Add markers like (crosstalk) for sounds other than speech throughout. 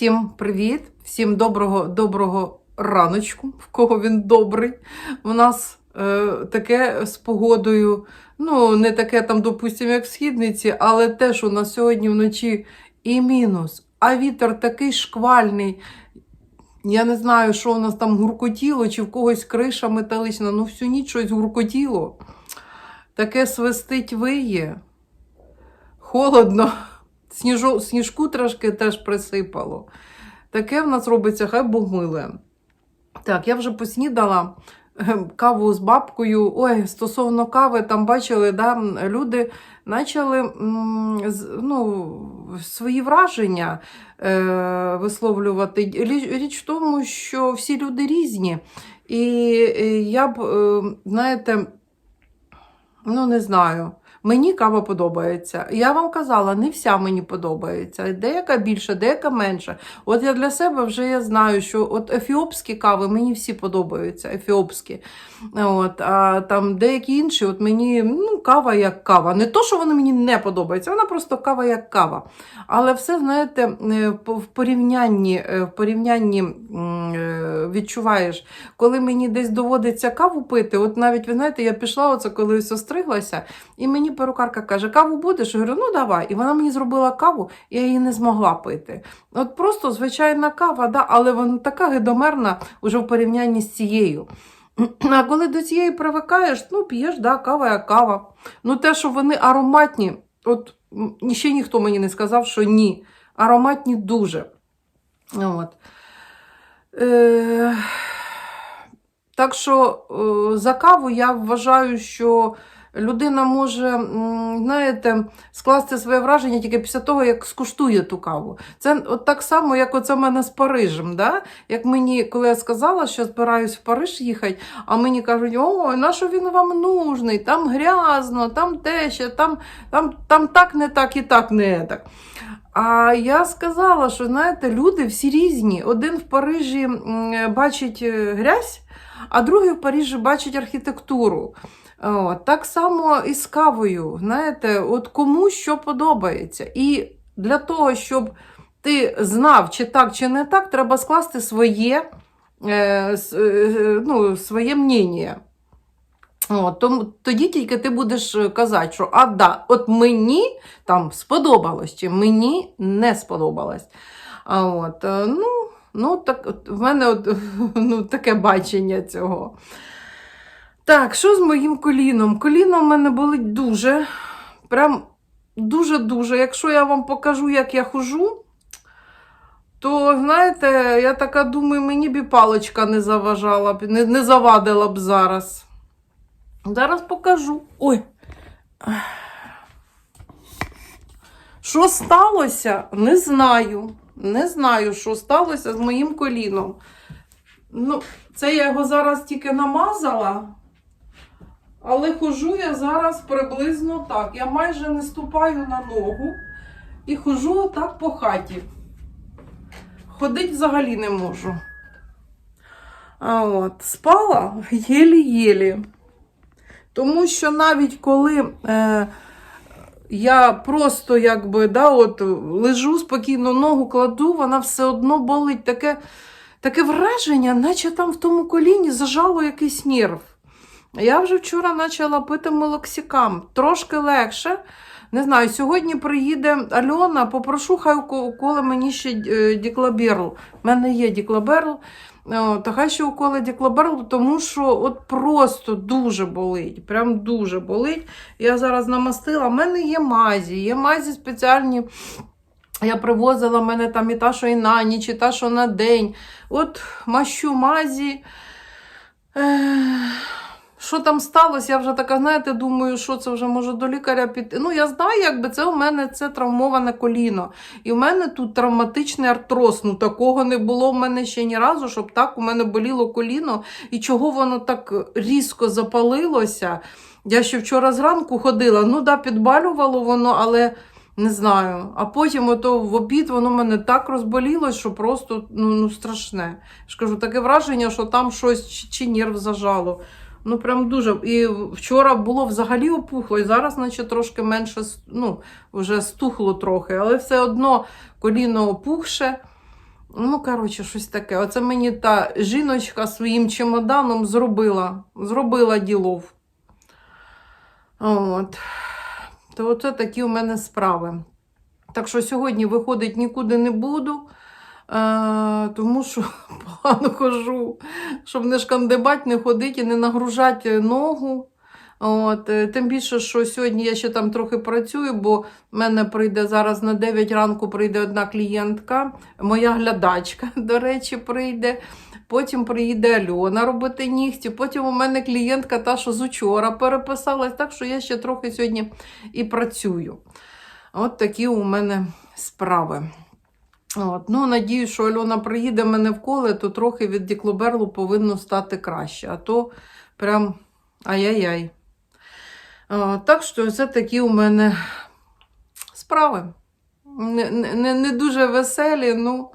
Всім привіт, всім доброго доброго раночку, в кого він добрий. У нас е, таке з погодою, ну, не таке там, допустимо, як в східниці, але теж у нас сьогодні вночі і мінус, а вітер такий шквальний. Я не знаю, що у нас там гуркотіло, чи в когось криша металична, ну всю ніч щось гуркотіло. Таке свистить виє. Холодно. Сніжу, сніжку трошки теж присипало. Таке в нас робиться, хай Бог миле. Так, я вже поснідала ем, каву з бабкою. Ой, стосовно кави, там бачили, да, люди почали ну, свої враження е, висловлювати. Річ, в тому, що всі люди різні. І я б, е, знаєте, ну не знаю. Мені кава подобається. Я вам казала, не вся мені подобається. Деяка більше, деяка менше. От я для себе вже я знаю, що от ефіопські кави мені всі подобаються. Ефіопські. От, а там деякі інші, от мені ну, кава як кава. Не то, що вона мені не подобається, вона просто кава як кава. Але все, знаєте, е, в порівнянні, е, в порівнянні е, відчуваєш, коли мені десь доводиться каву пити, от навіть ви знаєте, я пішла оце коли ось остриглася, і мені перукарка каже: каву будеш? Я говорю, ну давай. І вона мені зробила каву, я її не змогла пити. От просто звичайна кава, да, але вона така гидомерна уже в порівнянні з цією. А коли до цієї привикаєш, ну п'єш, да, кава як кава. Ну те, що вони ароматні, от ще ніхто мені не сказав, що ні. Ароматні дуже. От. Е, так що е, за каву я вважаю, що людина може, знаєте, скласти своє враження тільки після того, як скуштує ту каву. Це от так само, як оце в мене з Парижем. Да? Як мені, коли я сказала, що збираюсь в Париж їхати, а мені кажуть, ой, на що він вам нужний? Там грязно, там те ще, там, там, там так не так і так не так. А я сказала, що знаєте, люди всі різні. Один в Парижі бачить е, грязь, а другий в Парижі бачить архітектуру. От, так само і з кавою. Знаєте, от кому що подобається. І для того, щоб ти знав, чи так, чи не так, треба скласти своє, е, е, ну, своє мнення. От, тому, тоді тільки ти будеш казати, що а, да, от мені там сподобалось, чи мені не сподобалось. А от, е, ну, ну, так, от, в мене от, (laughs) ну, таке бачення цього. Так, що з моїм коліном? Коліно в мене болить дуже. Прям дуже-дуже. Якщо я вам покажу, як я хожу, то, знаєте, я така думаю, мені б і паличка не заважала б, не, не завадила б зараз. Зараз покажу. Ой. Що сталося? Не знаю. Не знаю, що сталося з моїм коліном. Ну, це я його зараз тільки намазала. Але хожу я зараз приблизно так. Я майже не ступаю на ногу і хожу так по хаті. Ходить взагалі не можу. А от, спала єлі-єлі. Тому що навіть коли е, я просто якби да, от, лежу спокійно, ногу кладу, вона все одно болить. Таке, таке враження, наче там в тому коліні зажало якийсь нерв. Я вже вчора почала пити мелоксикам. Трошки легше. Не знаю, сьогодні приїде Альона, попрошу, хай уко- уколе мені ще е, діклаберл. У мене є діклаберл. Та хай ще уколе діклаберл, тому що от просто дуже болить. Прям дуже болить. Я зараз намастила. У мене є мазі, є мазі спеціальні. Я привозила в мене там і та, що і на ніч, і та, що на день. От мащу мазі. Ех, Що там сталося? Я вже така, знаєте, думаю, що це вже може до лікаря піти. Ну, я знаю, якби це у мене це травмоване коліно. І в мене тут травматичний артроз. Ну, такого не було в мене ще ні разу, щоб так у мене боліло коліно. І чого воно так різко запалилося. Я ще вчора зранку ходила, ну да, підбалювало воно, але не знаю. А потім ото в обід воно мене так розболілось, що просто ну, ну, страшне. Я ж кажу, таке враження, що там щось чи, чи нерв зажало. Ну, прям дуже. І вчора було взагалі опухло, і зараз, наче трошки менше, ну, вже стухло трохи, але все одно коліно опухше. Ну, коротше, щось таке. Оце мені та жіночка своїм чемоданом зробила, зробила ділов. От. То оце такі у мене справи. Так що сьогодні виходить нікуди не буду, тому що (laughs) погано хожу, щоб не шкандибать, не ходити і не нагружати ногу. От, е, тим більше, що сьогодні я ще там трохи працюю, бо в мене прийде зараз на 9 ранку прийде одна клієнтка, моя глядачка, (laughs) до речі, прийде. Потім приїде Альона робити нігті. Потім у мене клієнтка та, що з учора переписалась, так що я ще трохи сьогодні і працюю. От такі у мене справи. От. Ну, надіюсь, що Альона приїде мене в коле, то трохи від Діклоберлу повинно стати краще. А то прям ай-яй-яй. Так що це такі у мене справи. Не, не, не дуже веселі, ну,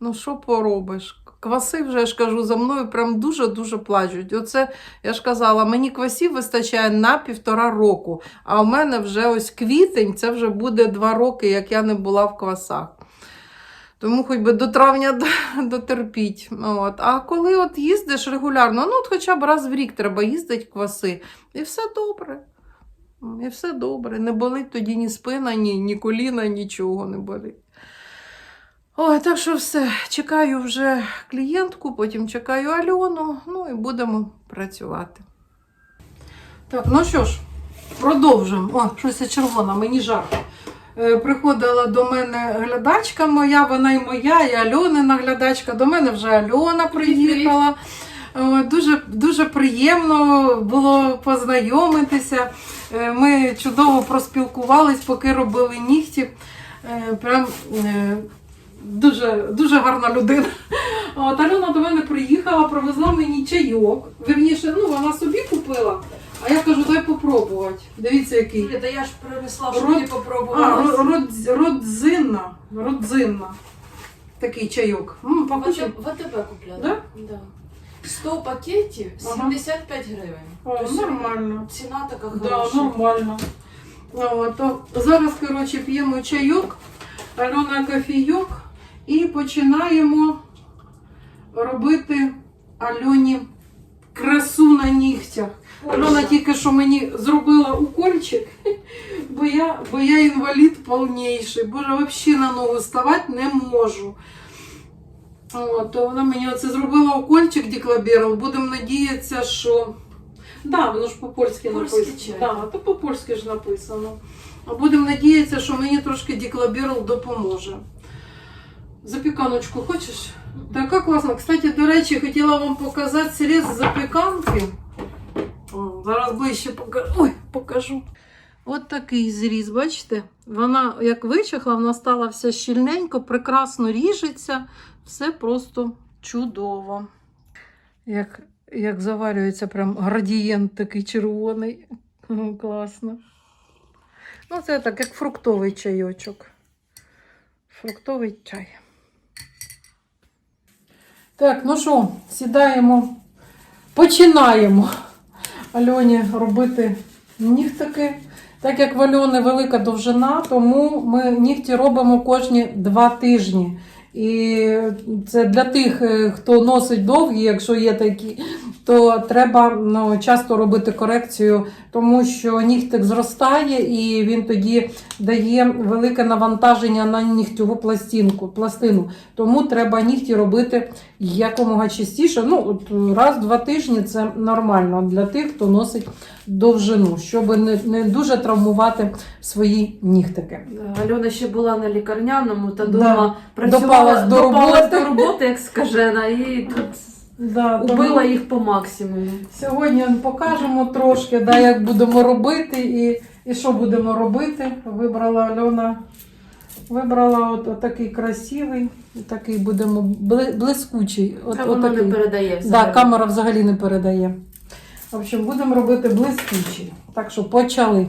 ну що поробиш? Кваси вже я ж кажу, за мною прям дуже-дуже плачуть. Оце, я ж казала, мені квасів вистачає на півтора року. А у мене вже ось квітень, це вже буде два роки, як я не була в квасах. Тому хоч би до травня дотерпіть. От. А коли от їздиш регулярно, ну от хоча б раз в рік треба їздити кваси, і все добре. І все добре. Не болить тоді ні спина, ні, ні коліна, нічого не болить. Ой, так що все. Чекаю вже клієнтку, потім чекаю Альону, ну і будемо працювати. Так, ну що ж, продовжуємо. О, щось червона, мені жарко. Е, Приходила до мене глядачка моя, вона і моя, і Альонина глядачка. До мене вже Альона приїхала. Дуже, дуже приємно було познайомитися. Е, Ми чудово проспілкувались, поки робили нігті. Е, Прям е, дуже, дуже гарна людина. От Альона до мене приїхала, привезла мені чайок. Вірніше, ну вона собі купила. А я кажу, дай попробувати. Дивіться, який. Та я ж принесла, Род- щоб ти А, попробувала. ро- родз- родзинна. Родзинна. Такий чайок. М, В пахучий. АТБ в АТБ купляла. Да? Да. 100 пакетів Ага. 75 гривень. О, Тобто нормально. Ціна така Да, хороша. нормально. О, то зараз, коротше, п'ємо чайок, Альона кофійок і починаємо робити Альоні красу на нігтях. Альона тільки що мені зробила укольчик, (laughs) бо я, бо я інвалід повніший. Боже, взагалі на ногу ставати не можу. О, то вона мені оце зробила укольчик Діклаберл. Будемо надіятися, що. Да, воно ж по-польськи написано. Да, то по-польськи ж написано. А Будемо надіятися, що мені трошки Діклаберл допоможе. Запіканочку хочеш? Така класна. Кстати, до речі, хотіла вам показати срез запіканки. Зараз ближче покажу. Ой, покажу. От такий зріз, бачите? Вона як вичахла, вона стала вся щільненько, прекрасно ріжеться. Все просто чудово. Як, як заварюється прям градієнт такий червоний. Класно. Ну, це так, як фруктовий чайочок. Фруктовий чай. Так, ну що, сідаємо, починаємо Альоні робити нігтики. Так як в Альони велика довжина, тому ми нігті робимо кожні два тижні. І це для тих, е, хто носить довгі, якщо є такі, то треба ну, часто робити корекцію, тому що нігтик зростає і він тоді дає велике навантаження на нігтєву пластинку, пластину. Тому треба нігті робити якомога частіше. Ну, от раз-два тижні це нормально для тих, хто носить довжину, щоб не, не дуже травмувати свої нігтики. Альона ще була на лікарняному та Да. дома працювала Допалась до роботи. до роботи, як скажена, і тут Да, тому убила їх по максимуму. Сьогодні покажемо трошки, да, як будемо робити і, і що будемо робити. Вибрала Альона. Вибрала от, от такий красивий, такий будемо бли- блискучий. От, Та воно не передає Да, камера взагалі не передає. В общем, будемо робити блискучий. Так що почали.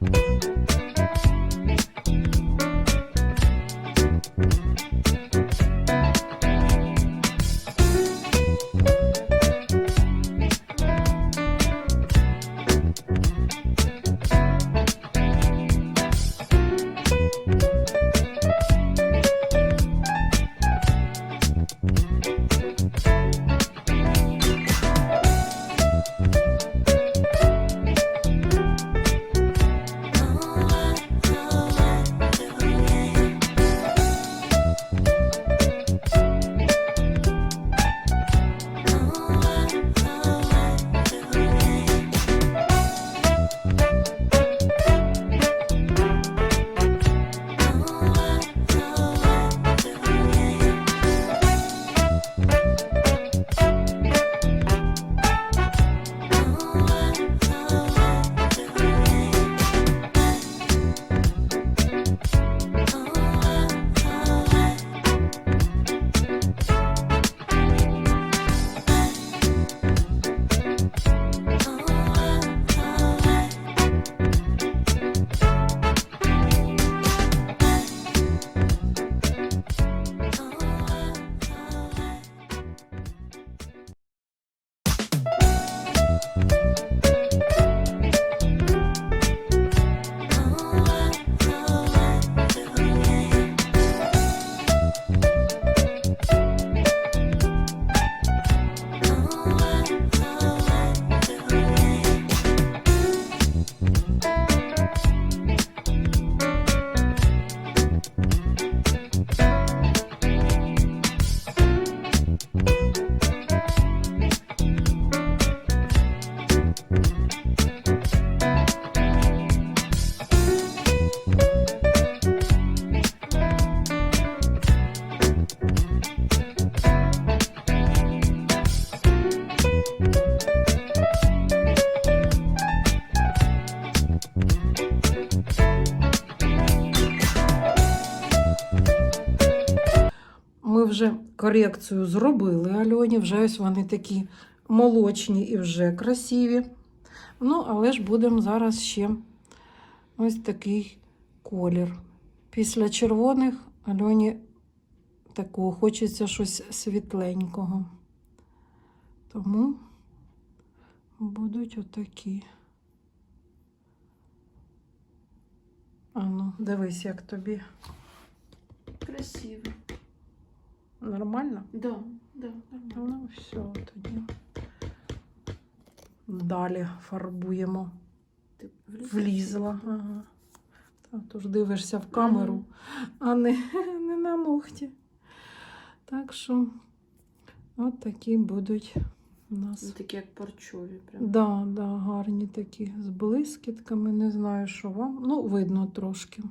Ми корекцію зробили Альоні, вже ось вони такі молочні і вже красиві. Ну, але ж будемо зараз ще ось такий колір. Після червоних Альоні такого хочеться щось світленького. Тому будуть отакі. Ану, дивись, як тобі. Красиво. Нормально? Да, да, нормально. Ну, все, тоді. Далі фарбуємо. Ти Влізла. Ага. Тож дивишся в камеру, а не, не на ногті. Так що, от такі будуть у Ну, нас. такі як парчові. Прям. Да, да, гарні такі з блискітками. Не знаю, що вам. Ну, видно трошки.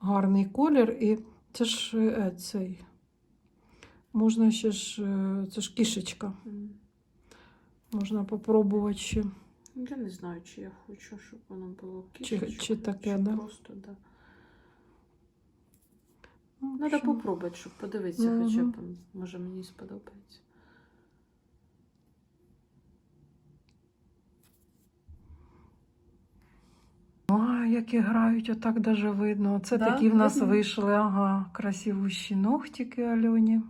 Гарний колір. І це ж е, цей. Можна ще ж, е, це ж кішечка. Можна попробувати ще. Я не знаю, чи я хочу, щоб воно було Чи- кішечкою, чи таке, чи да? Просто, да. Ну, Треба що? попробувати, щоб подивитися, хоча б може мені сподобається. А, які грають, отак даже видно. Це Да, такі в нас вийшли, ага, красивущі ногтики Альоні.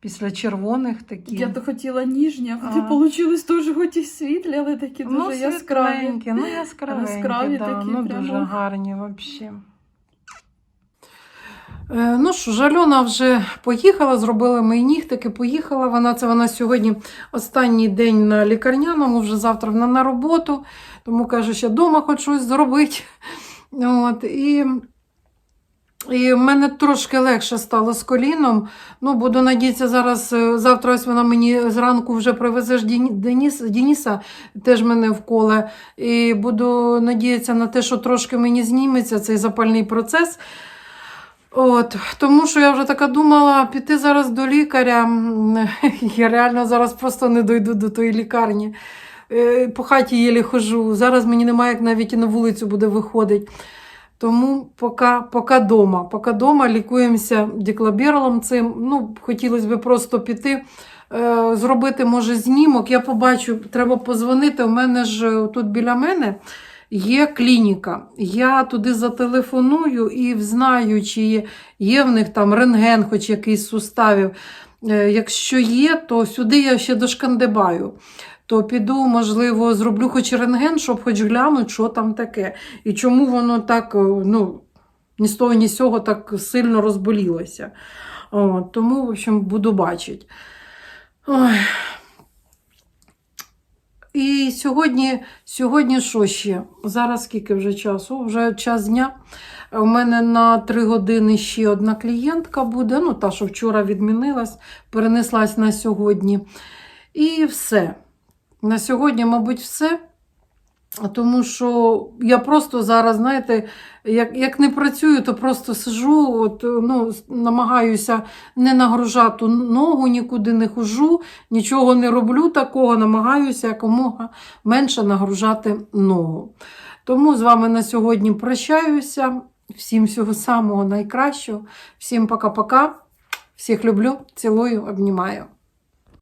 Після червоних такі. Я то хотіла ніжні, а вони получились теж хоч і світлі, але такі дуже ну, яскраві. ну яскравенькі, Яскраві да, такі, ну прямо. дуже гарні взагалі. Е, ну що ж, Альона вже поїхала, зробили мої нігтики, поїхала вона. Це вона сьогодні останній день на лікарняному, вже завтра вона на роботу, тому каже, що вдома хоч щось зробити. От, і, і в мене трошки легше стало з коліном. Ну, буду надіятися, зараз, е, завтра ось вона мені зранку вже привезе ж Дені- Деніс, Дениса, теж мене вколе. І буду надіятися на те, що трошки мені зніметься цей запальний процес. От, тому що я вже така думала піти зараз до лікаря. (laughs) Я реально зараз просто не дойду до тої лікарні. Е, По хаті єлі хожу. Зараз мені немає як навіть і на вулицю буде виходити. Тому поки, поки дома. Поки дома лікуємося діклабіролом цим. Ну, хотілося б просто піти, е, зробити, може, знімок. Я побачу, треба позвонити. У мене ж тут біля мене є клініка. Я туди зателефоную і знаю, чи є, є в них там рентген, хоч якийсь суставів. Е, Якщо є, то сюди я ще дошкандибаю. То піду, можливо, зроблю хоч рентген, щоб хоч глянути, що там таке. І чому воно так, е, ну, ні з того, ні з цього так сильно розболілося. О, тому, в общем, буду бачити. Ой. І сьогодні, сьогодні що ще? Зараз скільки вже часу? Вже час дня. У мене на 3 години ще одна клієнтка буде. Ну, та, що вчора відмінилась, перенеслась на сьогодні. І все. На сьогодні, мабуть, все. Тому що я просто зараз, знаєте, як, як не працюю, то просто сижу, от, ну, намагаюся не нагружати ногу, нікуди не хожу, нічого не роблю такого, намагаюся якомога менше нагружати ногу. Тому з вами на сьогодні прощаюся. Всім всього самого найкращого. Всім пока-пока. Всіх люблю, цілую, обнімаю.